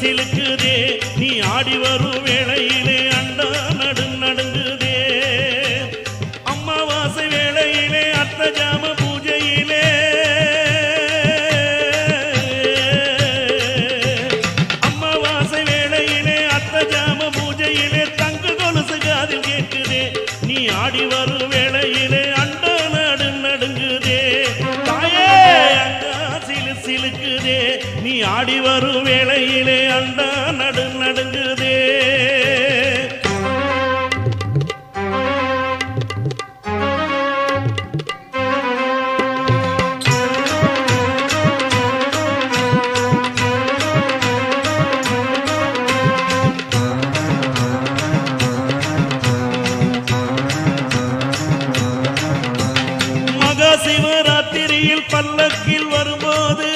சிலுக்குதே நீ ஆடி வரும் வேளையிலே அண்டா நடு நடுங்குதே. அம்மாவாசை வேளையிலே அத்த ஜாம பூஜையிலே. அம்மாவாசை வேளையிலே அத்த ஜாம பூஜையிலே தங்க கொலுசு காதில் கேட்குதே நீ ஆடி வரும் வேளை சிலுக்குதே நீ ஆடி வரும் வேளையிலே அண்டா நடு நடு சிவராத்திரியில் பல்லக்கில் வரும்போது